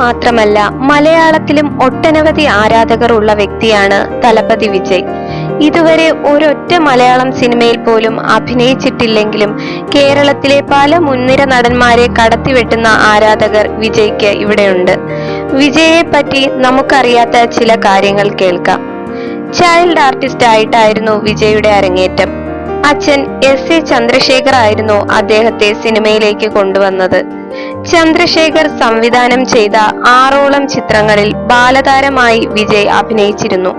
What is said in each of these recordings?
മാത്രമല്ല മലയാളത്തിലും ഒട്ടനവധി ആരാധകർ ഉള്ള വ്യക്തിയാണ് തലപതി വിജയ്. ഇതുവരെ ഒരൊറ്റ മലയാളം സിനിമയിൽ പോലും അഭിനയിച്ചിട്ടില്ലെങ്കിലും കേരളത്തിലെ പല മുൻനിര നടന്മാരെ കടത്തിവെട്ടുന്ന ആരാധകർ വിജയ്ക്ക് ഇവിടെയുണ്ട്. വിജയെ പറ്റി നമുക്കറിയാത്ത ചില കാര്യങ്ങൾ കേൾക്കാം. ചൈൽഡ് ആർട്ടിസ്റ്റ് ആയിട്ടായിരുന്നു വിജയുടെ അരങ്ങേറ്റം. അച്ഛൻ എസ് എ ചന്ദ്രശേഖർ ആയിരുന്നു അദ്ദേഹത്തെ സിനിമയിലേക്ക് കൊണ്ടുവന്നത്. ചന്ദ്രശേഖർ സംവിധാനം ചെയ്ത ആറോളം ചിത്രങ്ങളിൽ ബാലതാരമായി വിജയ് അഭിനയിച്ചിരുന്നു.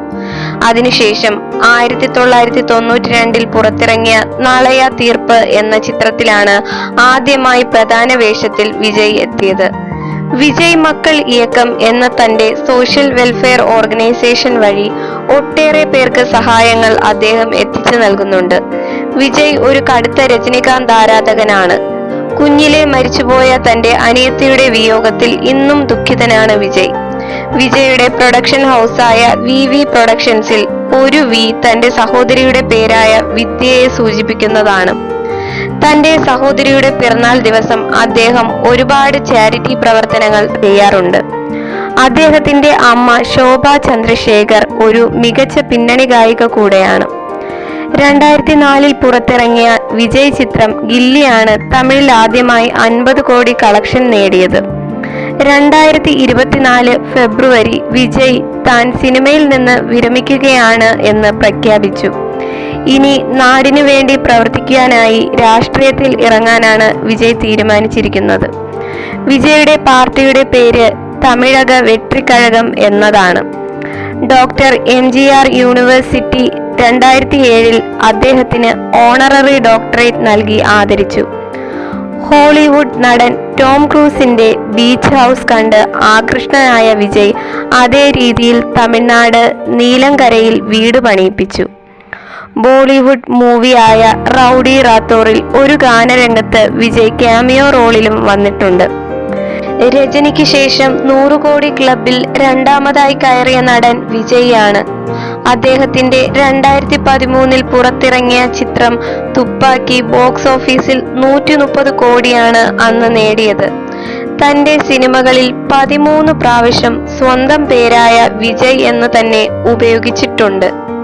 അതിനുശേഷം ആയിരത്തി തൊള്ളായിരത്തി തൊണ്ണൂറ്റി രണ്ടിൽ പുറത്തിറങ്ങിയ നളയ തീർപ്പ് എന്ന ചിത്രത്തിലാണ് ആദ്യമായി പ്രധാന വേഷത്തിൽ വിജയ് എത്തിയത്. വിജയ് മക്കൾ ഇയക്കം എന്ന തന്റെ സോഷ്യൽ വെൽഫെയർ ഓർഗനൈസേഷൻ വഴി ഒട്ടേറെ പേർക്ക് സഹായങ്ങൾ അദ്ദേഹം എത്തിച്ചു നൽകുന്നുണ്ട്. വിജയ് ഒരു കടുത്ത രജനികാന്ത് ആരാധകനാണ്. കുഞ്ഞിലെ മരിച്ചുപോയ തന്റെ അനിയത്തിയുടെ വിയോഗത്തിൽ ഇന്നും ദുഃഖിതനാണ് വിജയ്. വിജയുടെ പ്രൊഡക്ഷൻ ഹൗസായ വി വി പ്രൊഡക്ഷൻസിൽ ഒരു വി തന്റെ സഹോദരിയുടെ പേരായ വിദ്യയെ സൂചിപ്പിക്കുന്നതാണ്. തന്റെ സഹോദരിയുടെ പിറന്നാൾ ദിവസം അദ്ദേഹം ഒരുപാട് ചാരിറ്റി പ്രവർത്തനങ്ങൾ ചെയ്യാറുണ്ട്. അദ്ദേഹത്തിന്റെ അമ്മ ശോഭ ചന്ദ്രശേഖർ ഒരു മികച്ച പിന്നണി ഗായിക കൂടെയാണ്. രണ്ടായിരത്തി നാലിൽ പുറത്തിറങ്ങിയ വിജയ് ചിത്രം ഗില്ലിയാണ് തമിഴിൽ ആദ്യമായി അൻപത് കോടി കളക്ഷൻ നേടിയത്. രണ്ടായിരത്തി ഇരുപത്തിനാല് ഫെബ്രുവരി വിജയ് താൻ സിനിമയിൽ നിന്ന് വിരമിക്കുകയാണ് എന്ന് പ്രഖ്യാപിച്ചു. ഇനി നാടിനു വേണ്ടി പ്രവർത്തിക്കാനായി രാഷ്ട്രീയത്തിൽ ഇറങ്ങാനാണ് വിജയ് തീരുമാനിച്ചിരിക്കുന്നത്. വിജയുടെ പാർട്ടിയുടെ പേര് തമിഴക വെട്രിക്കഴകം എന്നതാണ്. Doctor M G R university രണ്ടായിരത്തി ഏഴിൽ അദ്ദേഹത്തിന് ഓണററി ഡോക്ടറേറ്റ് നൽകി ആദരിച്ചു. ഹോളിവുഡ് നടൻ ടോം ക്രൂസിന്റെ ബീച്ച് ഹൗസ് കണ്ട് ആകൃഷ്ടനായ വിജയ് അതേ രീതിയിൽ തമിഴ്നാട് നീലങ്കരയിൽ വീട് പണിയിപ്പിച്ചു. ബോളിവുഡ് മൂവിയായ റൗഡി റാത്തോറിൽ ഒരു ഗാനരംഗത്ത് വിജയ് ക്യാമിയോ റോളിലും വന്നിട്ടുണ്ട്. രജനിക്ക് ശേഷം നൂറുകോടി ക്ലബിൽ രണ്ടാമതായി കയറിയ നടൻ വിജയാണ്. അദ്ദേഹത്തിന്റെ രണ്ടായിരത്തി പതിമൂന്നിൽ പുറത്തിറങ്ങിയ ചിത്രം തുപ്പാക്കി ബോക്സ് ഓഫീസിൽ നൂറ്റി മുപ്പത് കോടിയാണ് അന്ന് നേടിയത്. തന്റെ സിനിമകളിൽ പതിമൂന്ന് പ്രാവശ്യം സ്വന്തം പേരായ വിജയ് എന്ന് തന്നെ ഉപയോഗിച്ചിട്ടുണ്ട്.